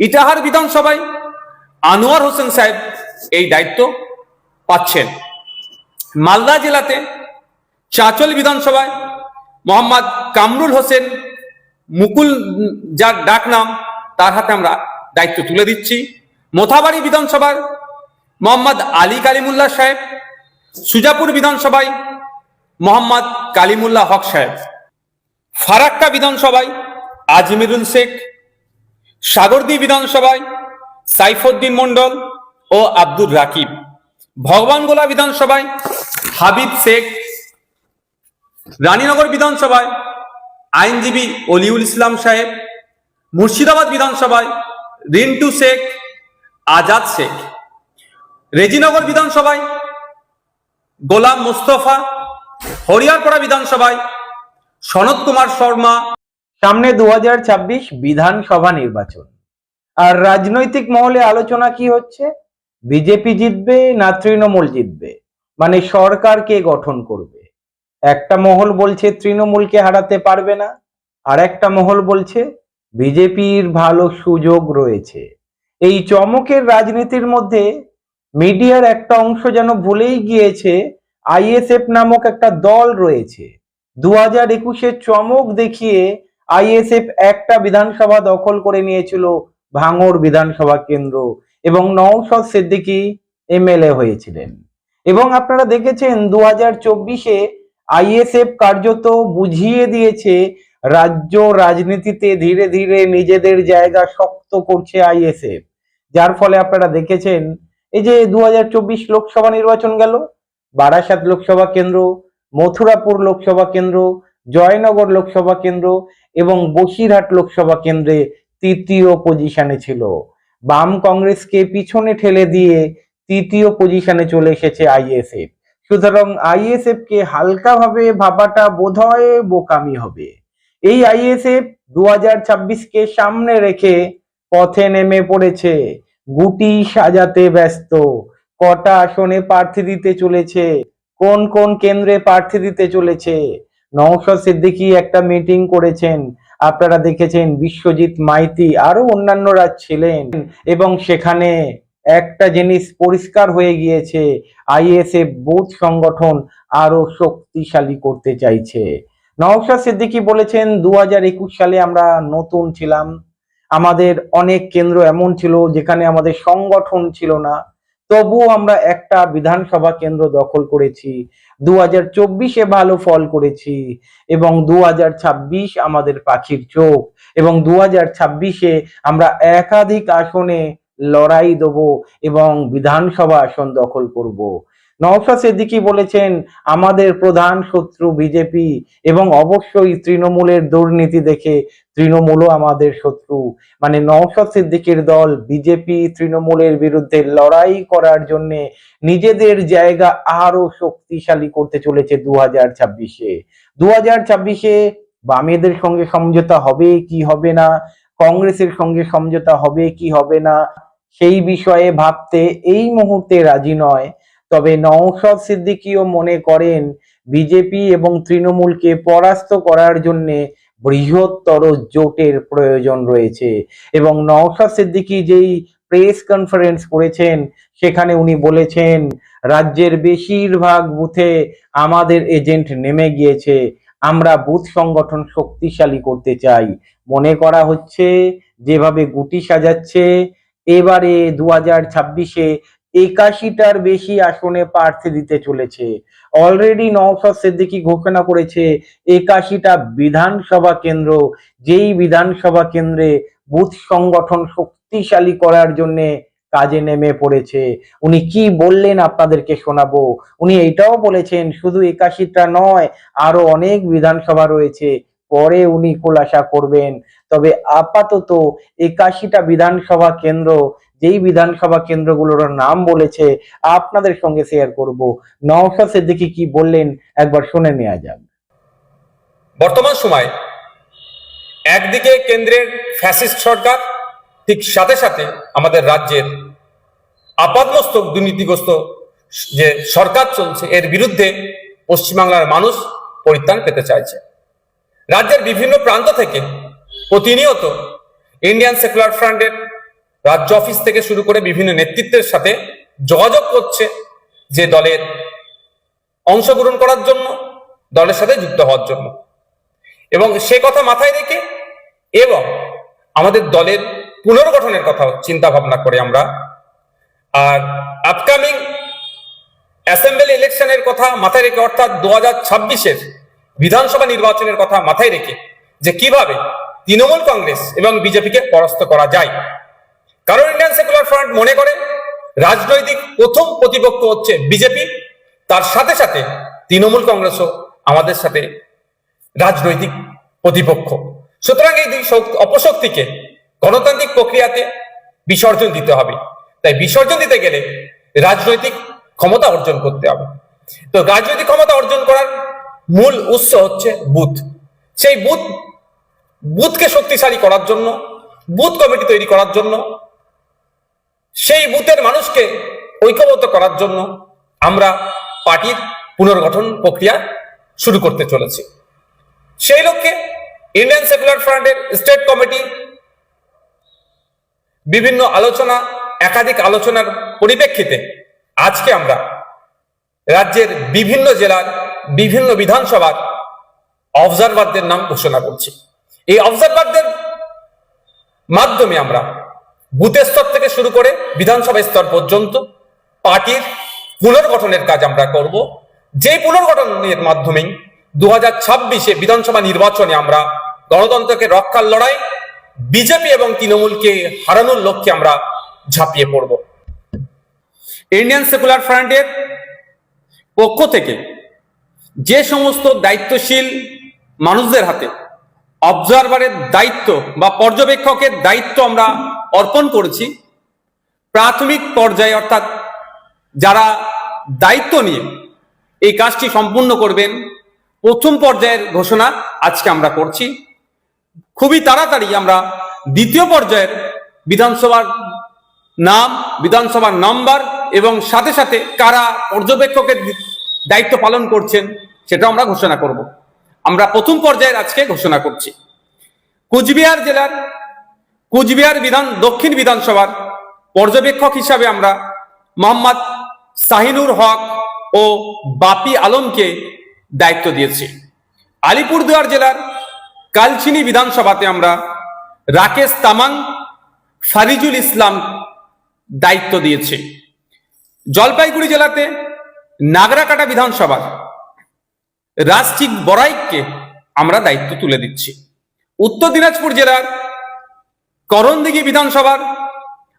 ইটাহার বিধানসভায় আনোয়ার হোসেন সাহেব এই দায়িত্ব পাচ্ছেন। মালদা জেলাতে চাঁচল বিধানসভায় মোহাম্মদ কামরুল হোসেন মুকুল যার ডাক নাম, তার হাতে আমরা দায়িত্ব তুলে দিচ্ছি। মোথাবাড়ি বিধানসভার মোহাম্মদ আলী কালিমুল্লাহ সাহেব, সুজাপুর বিধানসভায় মোহাম্মদ কালিমুল্লাহ হক সাহেব। ফারাক্কা বিধানসভায় আজমিরুল শেখ সাগরদী বিধানসভায় সাইফুদ্দিন মন্ডল ও আব্দুর রাকিব। ভগবানগোলা বিধানসভায় হাবিব শেখ। রানীনগর বিধানসভায় আইনজীবী অলিউল ইসলাম সাহেব। মুর্শিদাবাদ বিধানসভায় রিন্টু শেখ, আজাদ শেখ। রেজিনগর বিধানসভায় গোলাম মুস্তফা। হরিয়ারপাড়া বিধানসভায় সনৎ কুমার শর্মা। সামনে দু হাজার ছাব্বিশ বিধানসভা নির্বাচন। আর রাজনৈতিক মহলে আলোচনা কি হচ্ছে? বিজেপি জিতবে না তৃণমূল জিতবে? মানে সরকার কে গঠন করবে? একটা মহল বলছে তৃণমূলকে হারাতে পারবে না, আর একটা মহল বলছে বিজেপির ভালো সুযোগ রয়েছে। এই চমকের রাজনীতির মধ্যে মিডিয়ার একটা অংশ যেন ভুলেই গিয়েছে, আইএসএফ নামক একটা দল রয়েছে। দু হাজার চমক দেখিয়ে আইএসএফ একটা বিধানসভা দখল করে নিয়েছিল, ভাঙড় বিধানসভা কেন্দ্র এবং নওশদ সিদ্দিকী এমএলএ হয়েছিলেন। এবং আপনারা দেখেছেন দু হাজার চব্বিশে আইএসএফ কার্যত বুঝিয়ে দিয়েছে, রাজ্য রাজনীতিতে ধীরে ধীরে নিজেদের জায়গা শক্ত করছে আইএসএফ। যার ফলে আপনারা দেখেছেন, এই যে দু হাজার চব্বিশ লোকসভা নির্বাচন গেল, বারাসাত লোকসভা কেন্দ্র, মথুরাপুর লোকসভা কেন্দ্র, জয়নগর লোকসভা কেন্দ্র এবং বসিরহাট লোকসভা কেন্দ্রে তৃতীয় পজিশনে ছিল। বাম কংগ্রেসকে পিছনে ঠেলে দিয়ে তৃতীয় পজিশনে চলে এসেছে আইএসএফ। সুতরাং আইএসএফ কে হালকাভাবে ভাবাটা বোধহয় বোকামি হবে। এই আইএসএফ দু হাজার ছাব্বিশ কে সামনে রেখে পথে নেমে পড়েছে। গুটি সাজাতে ব্যস্ত। কটা আসনে প্রার্থী দিতে চলেছে? কোন কোন কেন্দ্রে প্রার্থী দিতে চলেছে? নওশাদ সিদ্দিকী একটা মিটিং করেছেন। আপনারা দেখেছেন বিশ্বজিৎ মাইতি আরও অন্যান্যরা ছিলেন। এবং সেখানে একটা জিনিস পরিষ্কার হয়ে গিয়েছে, আইএসএফ বোধ সংগঠন আরও শক্তিশালী করতে চাইছে। নওশাদ সিদ্দিকী বলেছেন দু হাজার একুশ সালে আমরা নতুন ছিলাম। আমাদের অনেক কেন্দ্র এমন ছিল যেখানে আমাদের সংগঠন ছিল না। তবুও আমরা একটা বিধানসভা কেন্দ্র দখল করেছি দু হাজার চব্বিশে ভালো ফল করেছি এবং দু হাজার ছাব্বিশ আমাদের পাখির চোখ এবং দু হাজার ছাব্বিশে আমরা একাধিক আসনে লড়াই দেব এবং বিধানসভা আসন দখল করব। নওশাদ সিদ্দিকী বলেছেন, আমাদের প্রধান শত্রু বিজেপি এবং অবশ্যই তৃণমূলের দুর্নীতি দেখে তৃণমূলও আমাদের শত্রু। মানে নওশাদ সিদ্দিকীর দল বিজেপি তৃণমূলের বিরুদ্ধে লড়াই করার জন্য নিজেদের জায়গা আরও শক্তিশালী করতে চলেছে দু হাজার ছাব্বিশে। দু হাজার ছাব্বিশে বামেদের সঙ্গে সমঝোতা হবে কি হবে না? কংগ্রেসের সঙ্গে সমঝোতা হবে কি হবে না? সেই বিষয়ে ভাবতে এই মুহূর্তে রাজি নয়। তবে নওশাদ সিদ্দিকীও মনে করেন, বিজেপি এবং তৃণমূলকে পরাস্ত করার জন্য বৃহত্তর জোটের প্রয়োজন রয়েছে। এবং নওশাদ সিদ্দিকী যেই প্রেস কনফারেন্স করেছেন, সেখানে উনি বলেছেন, রাজ্যের বেশিরভাগ বুথে আমাদের এজেন্ট নেমে গিয়েছে, আমরা বুথ সংগঠন শক্তিশালী করতে চাই। মনে করা হচ্ছে, যেভাবে গুটি সাজাচ্ছে, এবারে দু হাজার ছাব্বিশে একাশিটার বেশি আসনে প্রার্থী দিতে চলেছে। অলরেডি নওশাদ সিদ্দিকী ঘোষণা করেছে, একাশিটা বিধানসভা কেন্দ্র। যেই বিধানসভা কেন্দ্রে বুথ সংগঠন শক্তিশালী করার জন্য কাজে নেমে পড়েছে। উনি কি বললেন আপনাদেরকে শোনাবো? উনি এটাও বলেছেন, শুধু একাশিটা নয়, আরও অনেক বিধানসভা রয়েছে। পরে উনি খোলাসা করবেন। তবে আপাতত একাশিটা বিধানসভা কেন্দ্র যেই বিধানসভা কেন্দ্রগুলোর নাম বলেছে, আপনাদের সঙ্গে শেয়ার করব। নওশাদ সিদ্দিকী কি বললেন? একবার শুনে নেওয়া যাক। বর্তমান সময় একদিকে কেন্দ্রের ফ্যাসিস্ট সরকার, ঠিক সাথে সাথে আমাদের রাজ্যের আপাদমস্তক দুর্নীতিগ্রস্ত যে সরকার চলছে, এর বিরুদ্ধে পশ্চিমবাংলার মানুষ পরিত্রাণ পেতে চাইছে। রাজ্যের বিভিন্ন প্রান্ত থেকে প্রতিনিয়ত ইন্ডিয়ান সেকুলার ফ্রন্টের রাজ্য অফিস থেকে শুরু করে বিভিন্ন নেতৃত্বের সাথে যোগাযোগ করছে যে দলের অংশগ্রহণ করার জন্য, দলের সাথে যুক্ত হওয়ার জন্য। এবং সে কথা মাথায় রেখে এবং আমাদের দলের পুনর্গঠনের কথা চিন্তা ভাবনা করে আমরা। আর আপকামিং অ্যাসেম্বলি ইলেকশনের কথা মাথায় রেখে, অর্থাৎ দু হাজার ছাব্বিশের বিধানসভা নির্বাচনের কথা মাথায় রেখে যে কীভাবে তৃণমূল কংগ্রেস এবং বিজেপিকে পরাস্ত করা যায়। কারণ ইন্ডিয়ান সেকুলার ফ্রন্ট মনে করে, রাজনৈতিক প্রথম প্রতিপক্ষ হচ্ছে বিজেপি, তার সাথে সাথে তৃণমূল কংগ্রেসও আমাদের সাথে রাজনৈতিক প্রতিপক্ষ। সুতরাং এই দুই শক্তি- অপশক্তিকে গণতান্ত্রিক প্রক্রিয়াতে বিসর্জন দিতে হবে। তাই বিসর্জন দিতে গেলে রাজনৈতিক ক্ষমতা অর্জন করতে হবে। তো রাজনৈতিক ক্ষমতা অর্জন করার মূল উৎস হচ্ছে বুথ। সেই বুথ, বুথকে শক্তিশালী করার জন্য, বুথ কমিটি তৈরি করার জন্য সেই বুথের মানুষকে ঐক্যবদ্ধ করার জন্য আমরা পার্টির পুনর্গঠন প্রক্রিয়া শুরু করতে চলেছি। সেই লক্ষ্যে ইন্ডিয়ান সেকুলার ফ্রন্টের স্টেট কমিটি বিভিন্ন আলোচনা, একাধিক আলোচনার পরিপ্রেক্ষিতে আজকে আমরা রাজ্যের বিভিন্ন জেলার বিভিন্ন বিধানসভার অবজারভারদের নাম ঘোষণা করছি। এই অবজারভারদের মাধ্যমে আমরা বুথ স্তর থেকে শুরু করে বিধানসভা স্তর পর্যন্ত পার্টির পুনর্গঠনের কাজ আমরা করব। যে পুনর্গঠনের মাধ্যমেই দু হাজার ছাব্বিশে বিধানসভা নির্বাচনে আমরা গণতন্ত্রকে রক্ষার লড়াই, বিজেপি এবং তৃণমূলকে হারানোর লক্ষ্যে আমরা ঝাঁপিয়ে পড়ব। ইন্ডিয়ান সেকুলার ফ্রন্টের পক্ষ থেকে যে সমস্ত দায়িত্বশীল মানুষদের হাতে অবজারভারের দায়িত্ব বা পর্যবেক্ষকের দায়িত্ব আমরা অর্পণ করেছি প্রাথমিক পর্যায়ে, অর্থাৎ যারা দায়িত্ব নিয়ে এই কাজটি সম্পূর্ণ করবেন, প্রথম পর্যায়ের ঘোষণা আজকে আমরা করছি। খুবই তাড়াতাড়ি আমরা দ্বিতীয় পর্যায়ের বিধানসভার নাম, বিধানসভার নাম্বার এবং সাথে সাথে কারা পর্যবেক্ষকের দায়িত্ব পালন করছেন সেটা আমরা ঘোষণা করব। আমরা প্রথম পর্যায়ের আজকে ঘোষণা করছি। কুচবিহার জেলার কুচবিহার বিধান, দক্ষিণ বিধানসভার পর্যবেক্ষক হিসাবে আমরা মোহাম্মদ শাহিনুর হক ও বাপি আলমকে দায়িত্ব দিয়েছি। আলিপুরদুয়ার জেলার কালচিনি বিধানসভাতে আমরা রাকেশ তামাং, ফারিজুল ইসলাম দায়িত্ব দিয়েছি। জলপাইগুড়ি জেলাতে নাগরাকাটা বিধানসভার রাজচিক বড়াইককে আমরা দায়িত্ব তুলে দিচ্ছি। উত্তর দিনাজপুর জেলার করণদিঘি বিধানসভার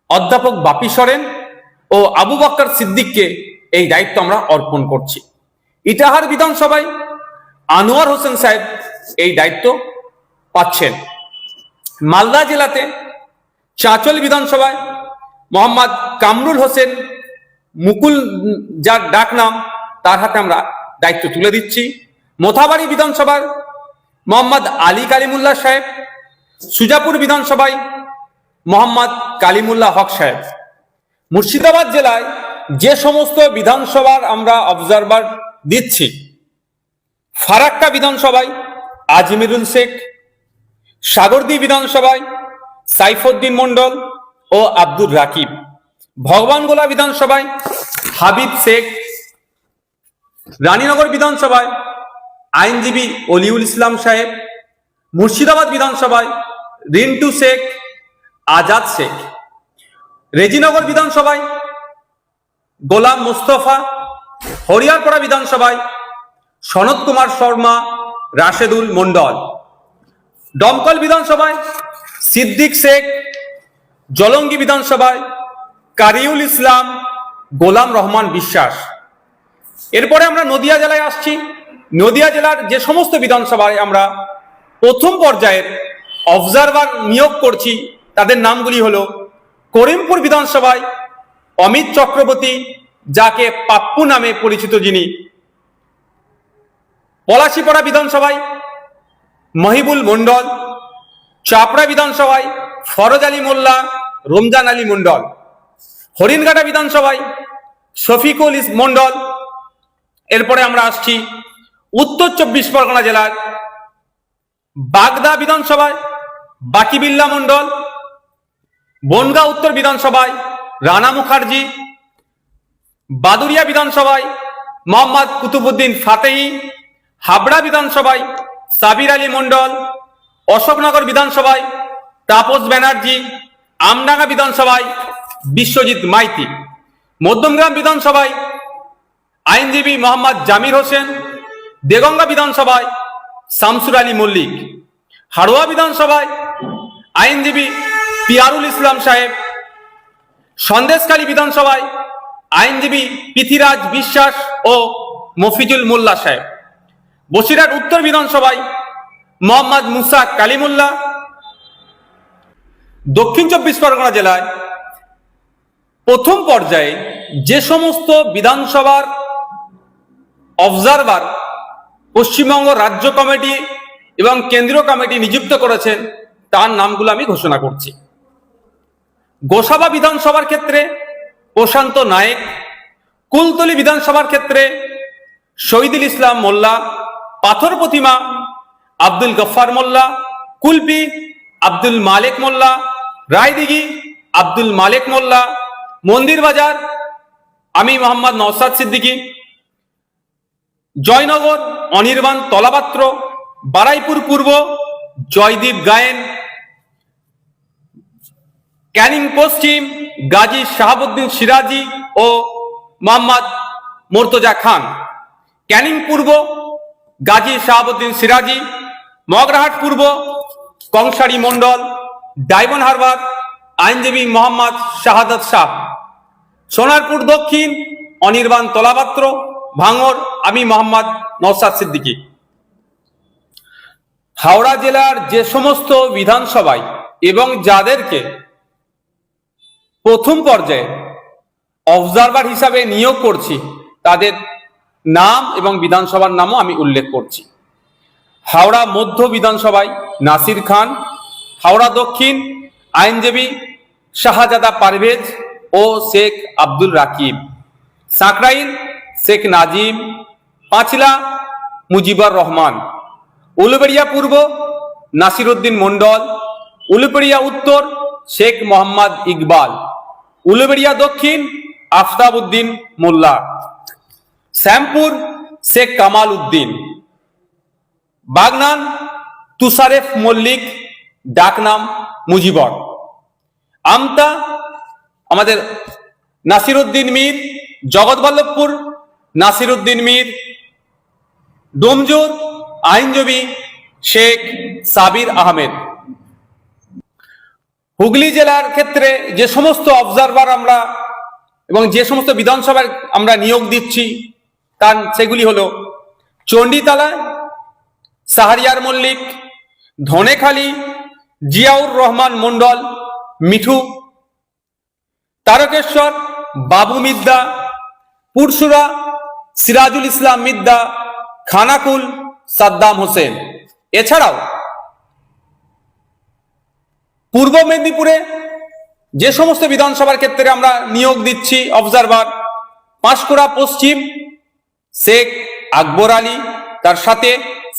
অধ্যাপক বাপি সরেন ও আবু বক্কর সিদ্দিককে এই দায়িত্ব আমরা অর্পণ করছি। ইটাহার বিধানসভায় আনোয়ার হোসেন সাহেব এই দায়িত্ব পাচ্ছেন। মালদা জেলাতে চাঁচল বিধানসভায় মোহাম্মদ কামরুল হোসেন মুকুল যার ডাক নাম, তার হাতে আমরা দায়িত্ব তুলে দিচ্ছি। মোথাবাড়ি বিধানসভার মোহাম্মদ আলী কালিমুল্লাহ সাহেব, সুজাপুর বিধানসভায় মোহাম্মদ কালিমুল্লাহ হক সাহেব। মুর্শিদাবাদ জেলায় যে সমস্ত বিধানসভার আমরা অবজারভার দিচ্ছি, ফারাক্কা বিধানসভায় আজমিরুল শেখ, সাগরদী বিধানসভায় সাইফুদ্দিন মন্ডল ও আব্দুর রাকিব। ভগবানগোলা বিধানসভায় হাবিব শেখ, রানীনগর বিধানসভায় আইনজীবী অলিউল ইসলাম সাহেব, মুর্শিদাবাদ বিধানসভায় রিন্টু শেখ আজাদ শেখ। রেজিনগর বিধানসভায় গোলাম মুস্তফা, হরিয়ারপাড়া বিধানসভায় সনৎ কুমার শর্মা, রাশেদুল মন্ডল দমকল বিধানসভায় সিদ্দিক শেখ, জলঙ্গি বিধানসভায় কারিউল ইসলাম, গোলাম রহমান বিশ্বাস। এরপরে আমরা নদিয়া জেলায় আসছি। নদিয়া জেলার যে সমস্ত বিধানসভায় আমরা প্রথম পর্যায়ের অবজারভার নিয়োগ করছি তাদের নামগুলি হলো করিমপুর বিধানসভায় অমিত চক্রবর্তী, যাকে পাপ্পু নামে পরিচিত যিনি, পলাশিপাড়া বিধানসভায় মহিবুল মন্ডল চাপড়া বিধানসভায় ফরজ আলী মোল্লা, রমজান আলী মন্ডল হরিণঘাটা বিধানসভায় শফিকুল ইস মন্ডল এরপরে আমরা আসছি উত্তর চব্বিশ পরগনা জেলার বাগদা বিধানসভায় বাকিবিল্লা মন্ডল বনগাঁ উত্তর বিধানসভায় রানা মুখার্জি বাদুরিয়া বিধানসভায় মোহাম্মদ কুতুবুদ্দিন ফাতেহি, হাবড়া বিধানসভায় সাবির আলী মণ্ডল, অশোকনগর বিধানসভায় তাপস ব্যানার্জি, আমডাঙ্গা বিধানসভায় বিশ্বজিৎ মাইতি, মধ্যমগ্রাম বিধানসভায় আইনজীবী মোহাম্মদ জামির হোসেন, দেগঙ্গা বিধানসভায় শামসুর আলী মল্লিক, হাড়োয়া বিধানসভায় আইনজীবী পিয়ারুল ইসলাম সাহেব, সন্দেশখালী বিধানসভায় আইনজীবী পৃথিরাজ বিশ্বাস ও মফিজুল মোল্লা সাহেব, বসিরহাট উত্তর বিধানসভায় মোহাম্মদ মুসা কালিমুল্লাহ দক্ষিণ চব্বিশ পরগনা জেলায় প্রথম পর্যায়ে যে সমস্ত বিধানসভার অবজারভার পশ্চিমবঙ্গ রাজ্য কমিটি এবং কেন্দ্রীয় কমিটি নিযুক্ত করেছেন, তার নামগুলো আমি ঘোষণা করছি। গোসাবা বিধানসভার ক্ষেত্রে প্রশান্ত নায়েক, কুলতলি বিধানসভার ক্ষেত্রে শহীদুল ইসলাম মোল্লা, পাথর প্রতিমা আব্দুল গফ্ফার মোল্লা, কুলপি আব্দুল মালেক মোল্লা, রায়দিঘি আব্দুল মালেক মোল্লা, মন্দির বাজার আমি মোহাম্মদ নওসাদ সিদ্দিকী, জয়নগর অনির্বাণ তলাপাত্র বারাইপুর পূর্ব জয়দীপ গায়েন ক্যানিং পশ্চিম গাজী শাহাবুদ্দিন সিরাজি ও মোহাম্মদ মোর্তজা খান। ক্যানিং পূর্ব গাজী শাহাবুদ্দিন সিরাজি, মগরাহাট পূর্ব কংসারী মণ্ডল, ডায়মন্ড হারবার আইনজীবী মোহাম্মদ শাহাদাত শাহ। সোনারপুর দক্ষিণ অনির্বাণ তলাপাত্র ভাঙর আমি মোহাম্মদ নৌসাদ সিদ্দিকী। হাওড়া জেলার যে সমস্ত বিধানসভায় এবং যাদেরকে প্রথম পর্যায়ে অবজারভার হিসাবে নিয়োগ করছি। তাদের নাম এবং বিধানসভার নামও আমি উল্লেখ করছি। হাওড়া মধ্য বিধানসভায় নাসির খান, হাওড়া দক্ষিণ আইনজীবী শাহজাদা পারভেজ ও শেখ আব্দুল রাকিব। সাঁকরাইল, শেখ নাজিম, পাঁচলা মুজিবুর রহমান। উলুবেড়িয়া পূর্ব নাসিরুদ্দিন মণ্ডল, উলুবেড়িয়া উত্তর শেখ মোহাম্মদ ইকবাল, উলুবেড়িয়া দক্ষিণ আফতাব উদ্দিন মোল্লা, শ্যামপুর শেখ কামাল উদ্দিন, বাগনান তুষারেফ মল্লিক, ডাকনাম মুজিবর, আমতা আমাদের নাসিরুদ্দিন মীর, জগৎবল্লভপুর নাসিরুদ্দিন মীর, ডোমজোর আইনজীবী শেখ সাবির আহমেদ। হুগলি জেলার ক্ষেত্রে যে সমস্ত অবজারভার আমরা এবং যে সমস্ত বিধানসভায় আমরা নিয়োগ দিচ্ছি, তার সেগুলি হলো চণ্ডীতলা, সাহারিয়ার মল্লিক, ধনেখালি, জিয়াউর রহমান মণ্ডল, মিঠু, তারকেশ্বর, বাবু মিদ্দা পুরসুরা সিরাজুল ইসলাম মিদ্দা, খানাকুল, সাদ্দাম হোসেন। এছাড়াও পূর্ব মেদিনীপুরে যে সমস্ত বিধানসভার ক্ষেত্রে আমরা নিয়োগ দিচ্ছি অবজারভার পাঁশকুড়া পশ্চিম, শেখ আকবর আলী, তার সাথে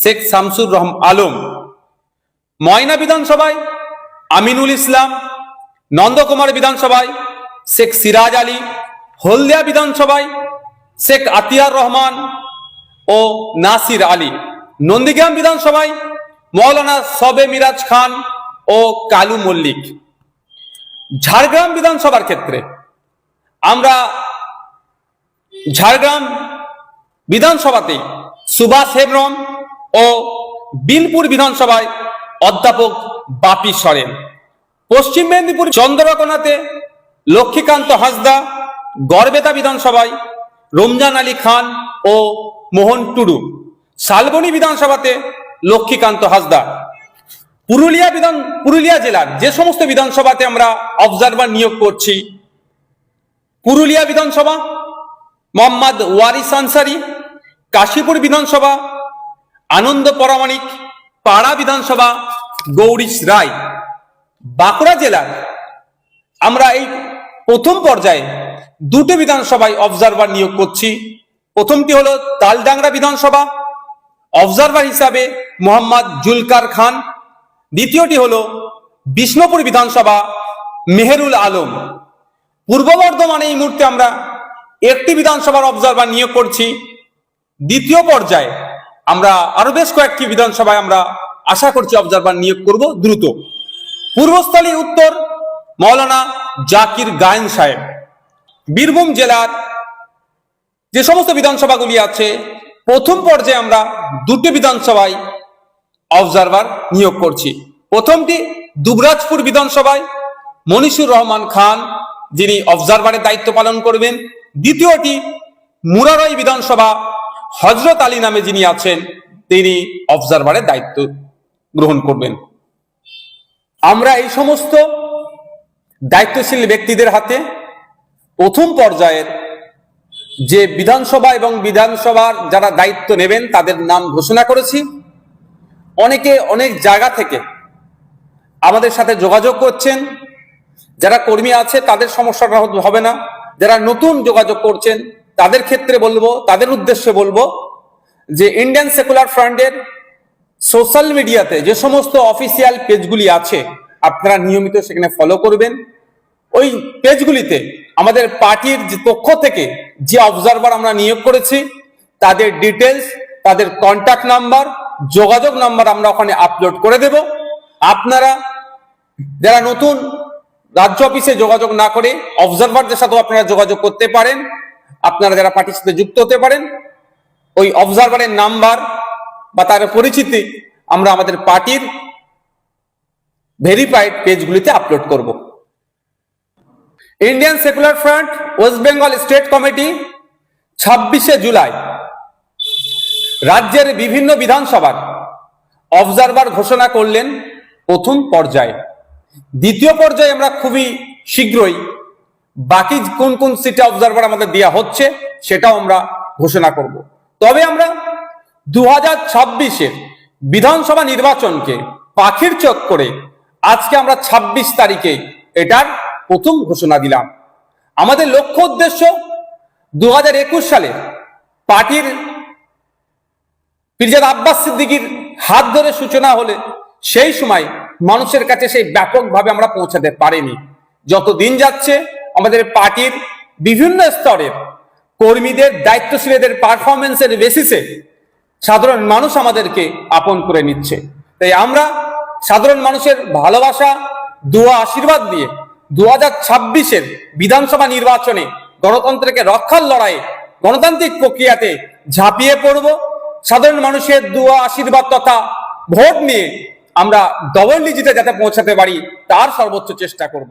শেখ শামসুর রহম আলম। ময়না বিধানসভায় আমিনুল ইসলাম, নন্দকুমার বিধানসভায় শেখ সিরাজ আলী, হলদিয়া বিধানসভায় শেখ আতিয়ার রহমান ও নাসির আলী। নন্দীগ্রাম বিধানসভায় মৌলানা সবে মিরাজ খান ও কালু মল্লিক। ঝাড়গ্রাম বিধানসভার ক্ষেত্রে আমরা ঝাড়গ্রাম বিধানসভাতে সুভাষ হেমব্রম ও বিনপুর বিধানসভায় অধ্যাপক বাপি সরেন। পশ্চিম মেদিনীপুর চন্দ্রকোনাতে লক্ষ্মীকান্ত হাসদা, গড়বেতা বিধানসভায় রমজান আলী খান ও মোহন টুডু। শালবনী বিধানসভাতে লক্ষ্মীকান্ত হাসদা। পুরুলিয়া বিধান পুরুলিয়া জেলার যে সমস্ত বিধানসভাতে আমরা অবজারভার নিয়োগ করছি, পুরুলিয়া বিধানসভা, মোহাম্মদ ওয়ারিস আনসারি, কাশীপুর বিধানসভা, আনন্দ পরামাণিক, পাড়া বিধানসভা, গৌরীশ রায়। বাঁকুড়া জেলার আমরা এই প্রথম পর্যায়ে দুটো বিধানসভায় অবজারভার নিয়োগ করছি। প্রথমটি হলো তালডাংরা বিধানসভা অবজারভার হিসাবে মোহাম্মদ জুলকার খান দ্বিতীয়টি হলো বিষ্ণুপুর বিধানসভা মেহেরুল আলম। পূর্ব বর্ধমানে এই মুহূর্তে আমরা একটি বিধানসভার অবজারভার নিয়োগ করছি। দ্বিতীয় পর্যায়ে আমরা আরও বেশ কয়েকটি বিধানসভায় আমরা আশা করছি অবজারভার নিয়োগ করব দ্রুত। পূর্বস্থলী উত্তর মৌলানা জাকির গায়েন সাহেব। বীরভূম জেলার যে সমস্ত বিধানসভাগুলি আছে, প্রথম পর্যায়ে আমরা দুটি বিধানসভায় অবজারভার নিয়োগ করছি। প্রথমটি দুবরাজপুর বিধানসভায় মনিশুর রহমান খান, যিনি অবজারভারের দায়িত্ব পালন করবেন। দ্বিতীয়টি মুরারই বিধানসভা, হজরত আলী নামে যিনি আছেন, তিনি অবজারভারের দায়িত্ব গ্রহণ করবেন। আমরা এই সমস্ত দায়িত্বশীল ব্যক্তিদের হাতে প্রথম পর্যায়ের যে বিধানসভা এবং বিধানসভার যারা দায়িত্ব নেবেন, তাদের নাম ঘোষণা করেছি। অনেকে অনেক জায়গা থেকে আমাদের সাথে যোগাযোগ করছেন। যারা কর্মী আছে, তাদের সমস্যাটা হবে না। যারা নতুন যোগাযোগ করছেন, তাদের ক্ষেত্রে বলব, তাদের উদ্দেশ্যে বলব যে ইন্ডিয়ান সেকুলার ফ্রন্টের সোশ্যাল মিডিয়াতে যে সমস্ত অফিসিয়াল পেজগুলি আছে, আপনারা নিয়মিত সেখানে ফলো করবেন। ওই পেজগুলিতে আমাদের পার্টির যে পক্ষ থেকে যে অবজারভার আমরা নিয়োগ করেছি, তাদের ডিটেলস তাদের কন্ট্যাক্ট নাম্বার যোগাযোগ নাম্বার আমরা ওখানে আপলোড করে দেব। আপনারা যারা নতুন রাজ্য অফিসে যোগাযোগ না করে অবজারভারদের সাথেও আপনারা যোগাযোগ করতে পারেন। আপনারা যারা পার্টির সাথে যুক্ত হতে পারেন, ওই অবজারভারের নাম্বার বা তার পরিচিতি আমরা আমাদের পার্টির ভেরিফাইড পেজগুলিতে আপলোড করব। Indian Secular Front West Bengal state committee ছাব্বিশে জুলাই। রাজ্যের বিভিন্ন বিধানসভার অবজারভার ঘোষণা করলেন প্রথম পর্যায়ে। দ্বিতীয় পর্যায়ে আমরা খুবই শীঘ্রই বাকি কোন কোন সিটে অবজারভার আমাদের দেওয়া হচ্ছে সেটাও আমরা ঘোষণা করব। তবে আমরা দু হাজার ছাব্বিশের বিধানসভা নির্বাচনকে পাখির চোখ করে আজকে আমরা ২৬ তারিখে এটার প্রথম ঘোষণা দিলাম। আমাদের লক্ষ্য উদ্দেশ্য দু হাজার একুশ সালে পার্টির পিরজাদ আব্বাস সিদ্দিকির হাত ধরে সূচনা হলে সেই সময় মানুষের কাছে সেই ব্যাপকভাবে আমরা পৌঁছাতে পারিনি। যত দিন যাচ্ছে, আমাদের পার্টির বিভিন্ন স্তরের কর্মীদের, দায়িত্বশীলদের পারফরমেন্সের বেসিসে সাধারণ মানুষ আমাদেরকে আপন করে নিচ্ছে। তাই আমরা সাধারণ মানুষের ভালোবাসা, দোয়া, আশীর্বাদ দিয়ে দু হাজার ছাব্বিশের বিধানসভা নির্বাচনে গণতন্ত্রকে রক্ষার লড়াইয়ে গণতান্ত্রিক প্রক্রিয়াতে ঝাঁপিয়ে পড়ব। সাধারণ মানুষের দোয়া, আশীর্বাদ তথা ভোট নিয়ে আমরা ডবল ডিজিটে যাতে পৌঁছাতে পারি, তার সর্বোচ্চ চেষ্টা করব।